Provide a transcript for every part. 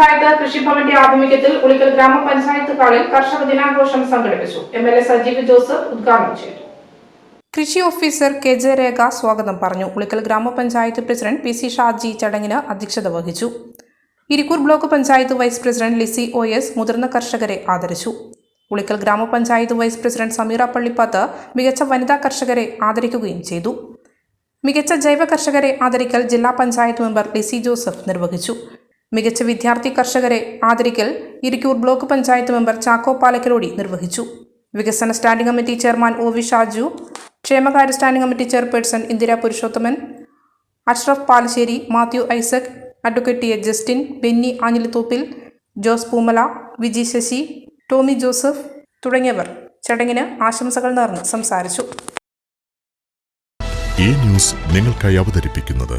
പഞ്ചായത്ത് കൃഷിഭവന്റെ ആഭിമുഖ്യത്തിൽ ഉളിക്കൽ ഗ്രാമപഞ്ചായത്ത് ഹാളിൽ കർഷക ദിനാഘോഷം സംഘടിപ്പിച്ചു. M L A Sajeev Joseph ഉദ്ഘാടനം ചെയ്തു. കൃഷി ഓഫീസർ കെ ജെ രേഖ സ്വാഗതം പറഞ്ഞു. ഉളിക്കൽ ഗ്രാമപഞ്ചായത്ത് പ്രസിഡന്റ് പി സി ഷാജി ചടങ്ങിന് അധ്യക്ഷത വഹിച്ചു. Irikkur block panchayat vice president Lissy O S മുതിർന്ന കർഷകരെ ആദരിച്ചു. ഉളിക്കൽ ഗ്രാമപഞ്ചായത്ത് വൈസ് പ്രസിഡന്റ് സമീറ പള്ളിപ്പാത്ത് മികച്ച വനിതാ കർഷകരെ ആദരിക്കുകയും ചെയ്തു. മികച്ച ജൈവ കർഷകരെ ആദരിക്കൽ ജില്ലാ പഞ്ചായത്ത് മെമ്പർ ലിസി ജോസഫ് നിർവഹിച്ചു. മികച്ച വിദ്യാർത്ഥി കർഷകരെ ആദരിക്കൽ ഇരിക്കൂർ ബ്ലോക്ക് പഞ്ചായത്ത് മെമ്പർ ചാക്കോ പാലക്കലോടി നിർവഹിച്ചു. വികസന standing committee chairman O V Shaju ക്ഷേമകാര്യ standing committee chairperson Indira Purushothaman Ashraf Palassery Mathew Isaac advocate A Justin Benny Anjilithoppil Jose Poomala Viji Sasi Tomy Joseph തുടങ്ങിയവർ ചടങ്ങിന് ആശംസകൾ നേർന്ന് സംസാരിച്ചു. ഈ ന്യൂസ് നിങ്ങൾക്കായി അവതരിപ്പിക്കുന്നത്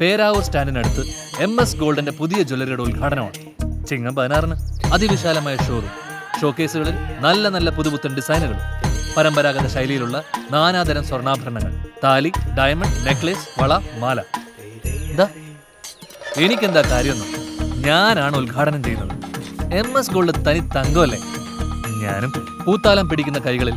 പേരാവൂർ സ്റ്റാൻഡിനടുത്ത് എം എസ് ഗോൾഡിന്റെ പുതിയ ജ്വല്ലറിയുടെ ഉദ്ഘാടനമാണ്. ചിങ്ങം പതിനാറിന് അതിവിശാലമായ ഷോറൂം ഷോക്കേസുകളിൽ നല്ല നല്ല പുതുപുത്തൻ ഡിസൈനുകൾ പരമ്പരാഗത ശൈലിയിലുള്ള നാനാതരം സ്വർണാഭരണങ്ങൾ താലി ഡയമണ്ട് നെക്ലേസ് വള മാല. എന്താ എനിക്കെന്താ കാര്യമൊന്നും? ഞാനാണ് ഉദ്ഘാടനം ചെയ്യുന്നത്. എം എസ് ഗോൾഡ് തനി തങ്കമല്ലേ? ഞാനും പൂത്താലം പിടിക്കുന്ന കൈകളിൽ